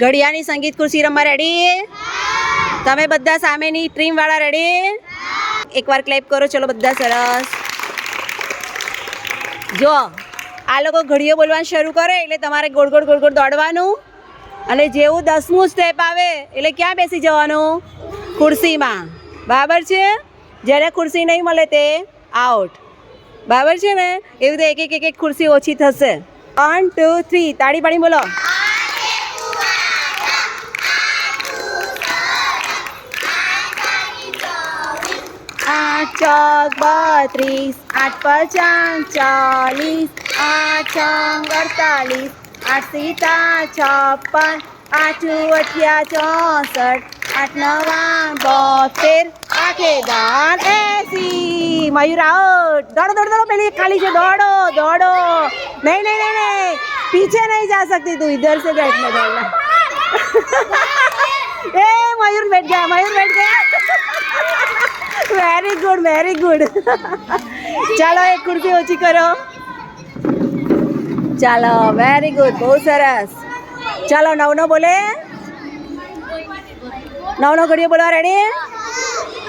ઘડિયાની સંગીત ખુરશી રમવા રેડી તમે બધા સામેની ટ્રીમ વાળા રેડી એકવાર ક્લેપ કરો, ચલો બધા સરસ. જો, આ લોકો ઘડીઓ બોલવાનું શરૂ કરે, એટલે તમારે ગોળ ગોળ ગોળ ગોળ દોડવાનું. અને જેવું દસમું સ્ટેપ આવે, એટલે ક્યાં બેસી જવાનું? ખુરશીમાં બરાબર છે? જ્યારે ખુરશી નહીં મળે તે આઉટ બરાબર છે ને? એવી રીતે એક એક એક એક ખુરશી ઓછી થશે. વન ટુ થ્રી તાળી પાડી બોલો. ચોક બત્રીસ, આઠ પચાસ ચાલીસ, આઠ છંગ અડતાલીસ, આઠ સીતા, છપ્પન, આઠ અઠ્યા ચોસઠ, આઠ નવા, બોતેર, આઠે દાન એસી મયુર આવો દોડો દોડો દોડો, પેલી ખાલી છે, દોડો દોડો, નહીં નહીં નહીં નહીં, પીછે નહીં જા सकती तू इधर से बैठने दौड़ना ए મયુર बैठ गया मयूर ગુડ વેરી ગુડ ચાલો એક કુર્તી ઓછી કરો. ચાલો વેરી ગુડ બહુ સરસ. ચાલો, નવનો બોલે. નવનો ઘડીઓ બોલવા રેડી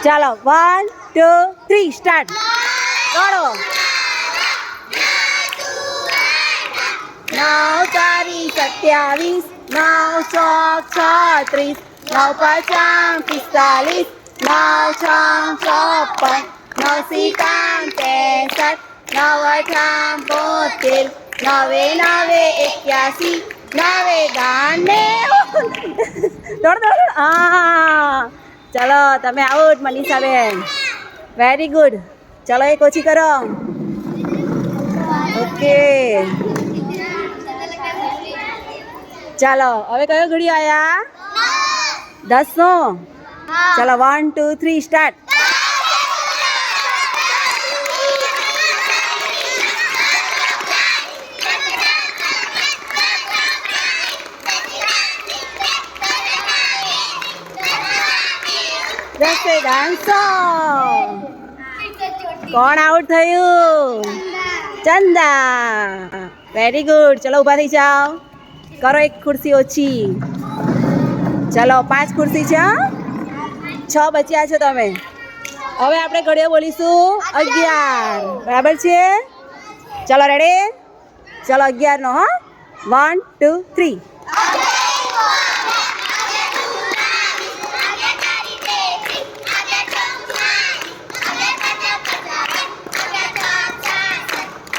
ચાલો વન ટુ થ્રી સ્ટાર્ટ દોડો નવ ચારી સત્યાવીસ નવ ચોક છત્રીસ નવ પચાસ પિસ્તાલીસ નવ છ ચોપન નવ સિત્તાન ત્રેસઠ નવ અઠામ બોતેર નવે નવે એક્યાસી નવે દાન ને દોડ દોડ હા ચલો તમે આઉટ મનીષાબેન વેરી ગુડ ચલો એક ઓછી કરો ઓકે ચાલો હવે કયો ઘડી આયા દસનો ચાલો વન ટુ થ્રી સ્ટાર્ટ કોણ આઉટ થયું. ચંદા. વેરી ગુડ ચલો, ઊભા થઈ જાઓ. કરો એક ખુરશી ઓછી. ચલો, પાંચ ખુરશી છે? છ બચ્યા છો તમે. હવે આપણે ઘડીઓ બોલીશું અગિયાર. બરાબર છે? ચલો રેડી ચલો અગિયારનો, હા? વન ટુ થ્રી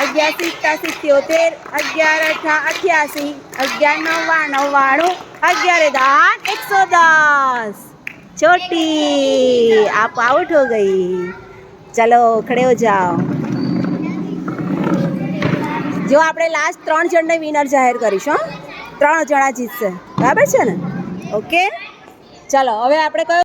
અગિયાર સિત્તા સિત્યોતેર, અગિયાર, અઠા, અઠ્યાસી, અગિયાર નવ્વા નવ્વાણું, અગિયાર દાન એકસો દસ. छोटी आप आउट हो गई चलो खड़े हो जाओ જો આપણે લાસ્ટ ત્રણ જણને વિનર જાહેર કરીશું હં? ત્રણ જણા જીતશે બરાબર છે ને ઓકે ચાલો હવે આપણે કયો